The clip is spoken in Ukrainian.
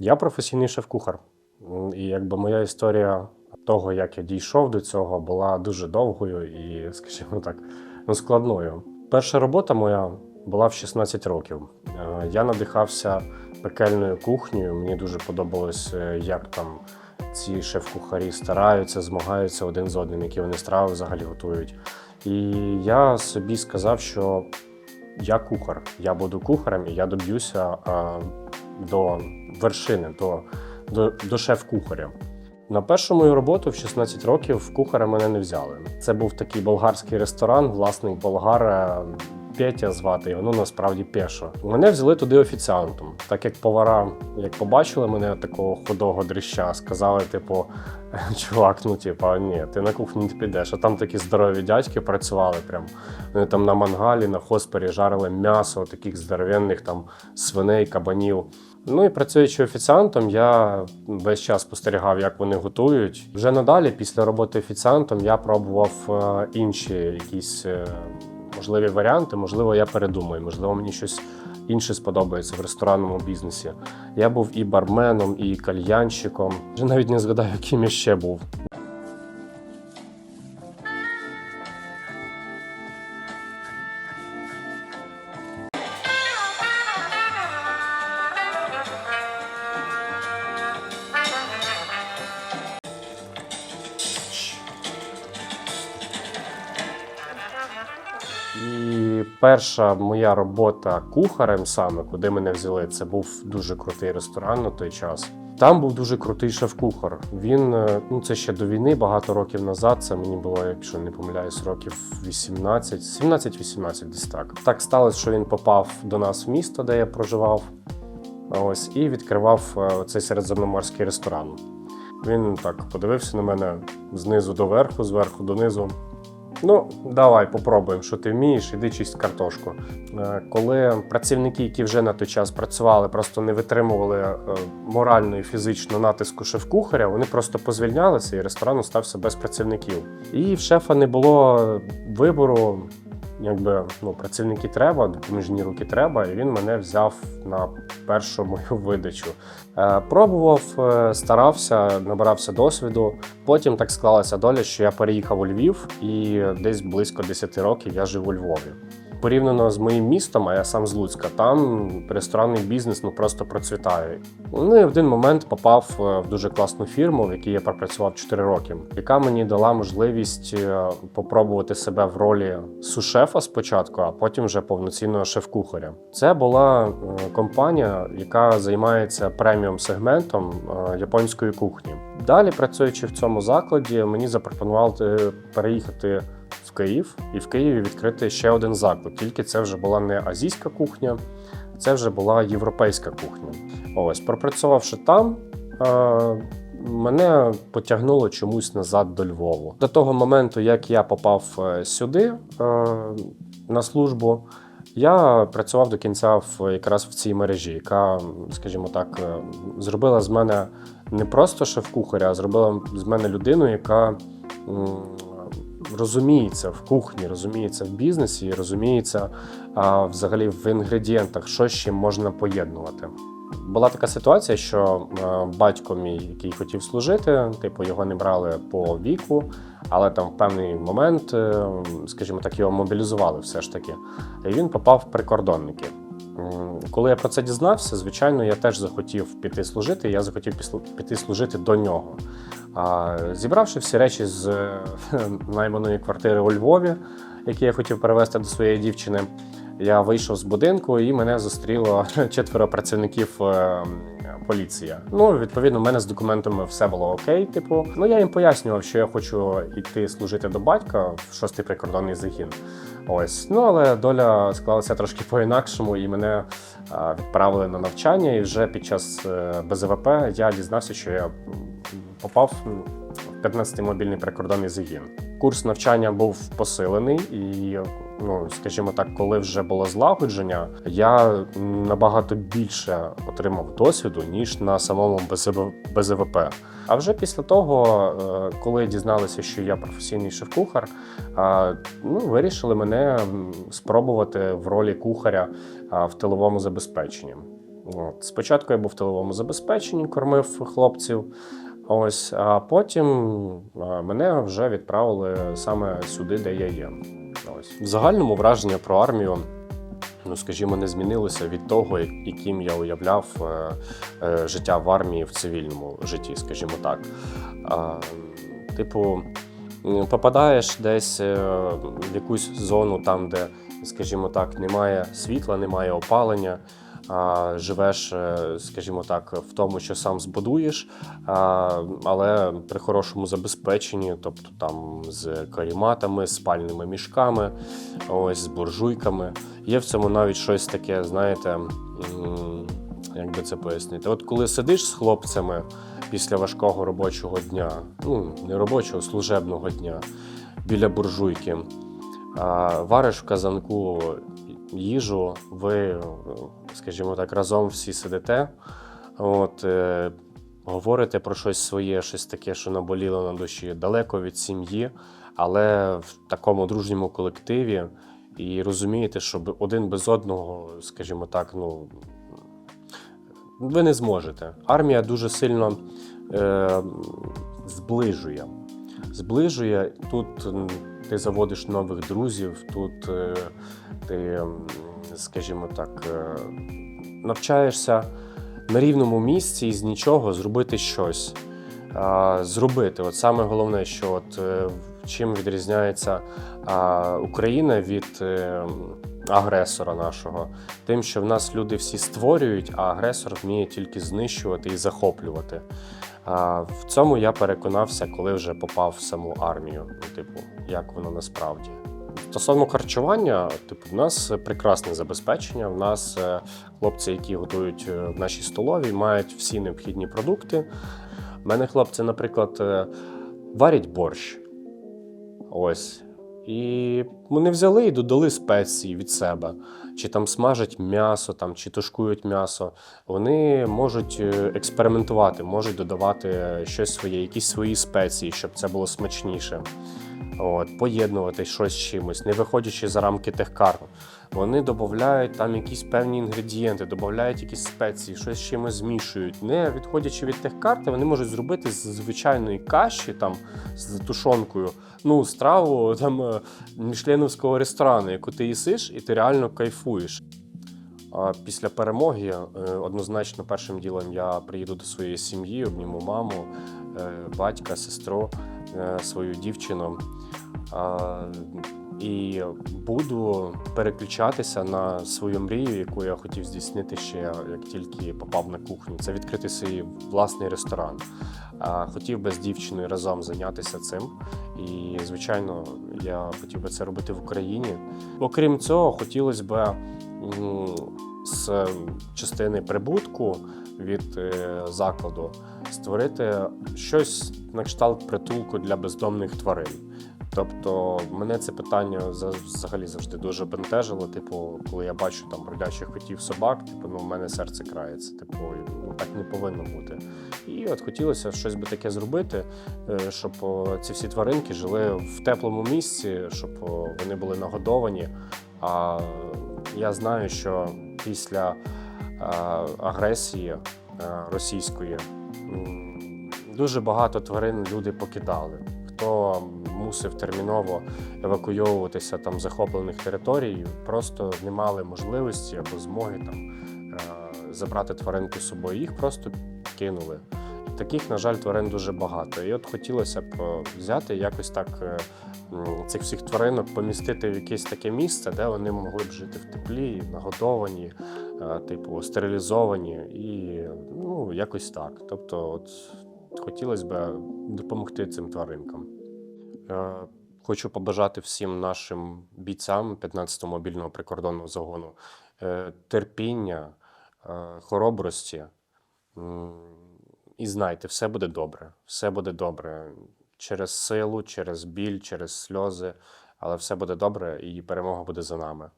Я професійний шеф-кухар. І якби моя історія того, як я дійшов до цього, була дуже довгою і, скажімо так, ну, складною. Перша робота моя була в 16 років. Е, Я надихався пекельною кухнею. Мені дуже подобалось, е, як там ці шеф-кухарі стараються, змагаються один з одним, які вони страви взагалі готують. І я собі сказав, що я кухар, я буду кухарем, і я доб'юся до вершини, до, до, до шеф-кухаря. На першу мою роботу в 16 років кухаря мене не взяли. Це був такий болгарський ресторан, власник болгара Петя звати його, ну насправді Пешо. Мене взяли туди офіціантом. Так як повара, як побачили мене такого худого дрища, сказали, типу, чувак, ну типа, ні, ти на кухню не підеш. А там такі здорові дядьки працювали прям. Вони там на мангалі, на хоспері жарили м'ясо, таких здоровенних там свиней, кабанів. Ну і працюючи офіціантом, я весь час спостерігав, як вони готують. Вже надалі, після роботи офіціантом, я пробував е, інші якісь е, можливі варіанти. Можливо, я передумаю, можливо, мені щось інше сподобається в ресторанному бізнесі. Я був і барменом, і кальянщиком. Вже навіть не згадаю, яким я ще був. Перша моя робота кухарем, саме куди мене взяли, це був дуже крутий ресторан на той час. Там був дуже крутий шеф-кухар. Він е, ну це ще до війни, багато років назад. Це мені було, якщо не помиляюсь, років 18, 17-18 десь так. Так сталося, що він попав до нас в місто, де я проживав. Ось і відкривав е, цей середземноморський ресторан. Він так подивився на мене знизу до верху, зверху донизу. Ну, давай попробуємо, що ти вмієш, іди чисть картошку. Е, Коли працівники, які вже на той час працювали, просто не витримували е, морально і фізично натиску шеф-кухаря, вони просто позвільнялися і ресторан остався без працівників. І в шефа не було вибору. Якби ну, працівники треба, допоміжні руки треба, і він мене взяв на першу мою видачу. Е, пробував, е, старався, набирався досвіду. Потім так склалася доля, що я переїхав у Львів, і десь близько 10 років я жив у Львові. Порівняно з моїм містом, а я сам з Луцька, там ресторанний бізнес ну просто процвітає. Ну і в один момент попав е, в дуже класну фірму, в якій я пропрацював 4 роки, яка мені дала можливість е, попробувати себе в ролі сушефа спочатку, а потім вже повноцінного шеф-кухаря. Це була е, компанія, яка займається преміум сегментом японської кухні. Далі, працюючи в цьому закладі, мені запропонували переїхати в Київ і в Києві відкрити ще один заклад. Тільки це вже була не азійська кухня, це вже була європейська кухня. Ось, пропрацювавши там, е, мене потягнуло чомусь назад до Львову. До того моменту, як я попав е, сюди е, на службу. Я працював до кінця в якраз в цій мережі, яка, скажімо так, зробила з мене не просто шеф-кухаря, а зробила з мене людину, яка розуміється в кухні, розуміється в бізнесі, розуміється а, взагалі в інгредієнтах, що чим можна поєднувати. Була така ситуація, що батько мій, який хотів служити, типу його не брали по віку, але там в певний момент, е, скажімо так, його мобілізували все ж таки. І він попав в прикордонники. Коли я про це дізнався, звичайно, я теж захотів піти служити. Я захотів піти служити до нього. Зібравши всі речі з е, найманої квартири у Львові, які я хотів перевезти до своєї дівчини, я вийшов з будинку і мене зустріло четверо працівників е, поліції. Ну, відповідно, в мене з документами все було окей. Типу, ну я їм пояснював, що я хочу йти служити до батька в шостий прикордонний загін. Ось, ну але доля склалася трошки по-інакшому, і мене а, відправили на навчання. І вже під час е, БЗВП я дізнався, що я попав в 15-й мобільний прикордонний загін. Курс навчання був посилений, і ну, скажімо так, коли вже було злагодження, я набагато більше отримав досвіду ніж на самому БЗВ БЗВП. А вже після того, е, коли дізналися, що я професійний шеф-кухар, ну, вирішили мене спробувати в ролі кухаря в тиловому забезпеченні. От. Спочатку я був в тиловому забезпеченні, кормив хлопців. Ось, а потім мене вже відправили саме сюди, де я є. Ось. В загальному враження про армію, ну скажімо, не змінилося від того, яким я уявляв е, е, життя в армії в цивільному житті, скажімо так. Типу, попадаєш десь е, в якусь зону, там, де, скажімо так, немає світла, немає опалення. Живеш, е, скажімо так, в тому, що сам збудуєш, але при хорошому забезпеченні, тобто там з каріматами, спальними мішками, ось з буржуйками. Є в цьому навіть щось таке, знаєте, як би це пояснити. От коли сидиш з хлопцями після важкого робочого дня, ну не робочого, служебного дня, біля буржуйки, вариш в казанку їжу, ви, скажімо так, разом всі сидите. От, е, говорите про щось своє, щось таке, що наболіло на душі, далеко від сім'ї, але в такому дружньому колективі. І розумієте, що один без одного, скажімо так, ну ви не зможете. Армія дуже сильно е, зближує. Зближує. Тут ти заводиш нових друзів, тут е, ти, скажімо так, е, навчаєшся на рівному місці і з нічого зробити щось. Зробити. От саме головне, що от, е, чим відрізняється Україна від агресора нашого, тим, що в нас люди всі створюють, а агресор вміє тільки знищувати і захоплювати. В цьому я переконався, коли вже попав в саму армію. Ну, типу, як воно насправді. Стосовно харчування, типу, в нас прекрасне забезпечення. В нас е, хлопці, які готують е, в нашій столовій, мають всі необхідні продукти. У мене хлопці, наприклад, е, варять борщ. Ось. І вони взяли і додали спеції від себе. Чи там смажать м'ясо, там, чи тушкують м'ясо. Вони можуть експериментувати, можуть додавати щось своє, якісь свої спеції, щоб це було смачніше. От, поєднувати щось з чимось, не виходячи за рамки техкару. Вони додають там якісь певні інгредієнти, додають якісь спеції, щось з чимось змішують. Не відходячи від техкарти, вони можуть зробити з звичайної каші там з тушонкою, ну, страву там е, мішленовського ресторану, яку ти їсиш, і ти реально кайфуєш. А після перемоги е, однозначно першим ділом я приїду до своєї сім'ї, обніму маму, е, батька, сестру, свою дівчину. І буду переключатися на свою мрію, яку я хотів здійснити ще як тільки попав на кухню. Це відкрити свій власний ресторан. Хотів би з дівчиною разом зайнятися цим. І, звичайно, я хотів би це робити в Україні. Окрім цього, хотілося б з частини прибутку від е, закладу створити щось на кшталт притулку для бездомних тварин. Тобто мене це питання за- взагалі завжди дуже бентежило. Типу, коли я бачу там бродячих котів собак, типу, ну в мене серце крається. Типу, ну так не повинно бути. І от хотілося щось би таке зробити, е, щоб ці всі тваринки жили в теплому місці, щоб вони були нагодовані. А я знаю, що після е, агресії е, російської дуже багато тварин люди покидали. Хто мусив терміново евакуйовуватися там захоплених територій, просто не мали можливості або змоги там е, забрати тваринку з собою. Їх просто кинули. Таких, на жаль, тварин дуже багато. І от хотілося б е, взяти якось так е, цих всіх тваринок помістити в якесь таке місце, де вони могли б жити в теплі, нагодовані, е, типу стерилізовані і ну, якось так. Тобто, от хотілося б допомогти цим тваринкам. Хочу побажати всім нашим бійцям 15-го мобільного прикордонного загону терпіння, хоробрості. І знайте, все буде добре. Все буде добре. Через силу, через біль, через сльози, але все буде добре і перемога буде за нами.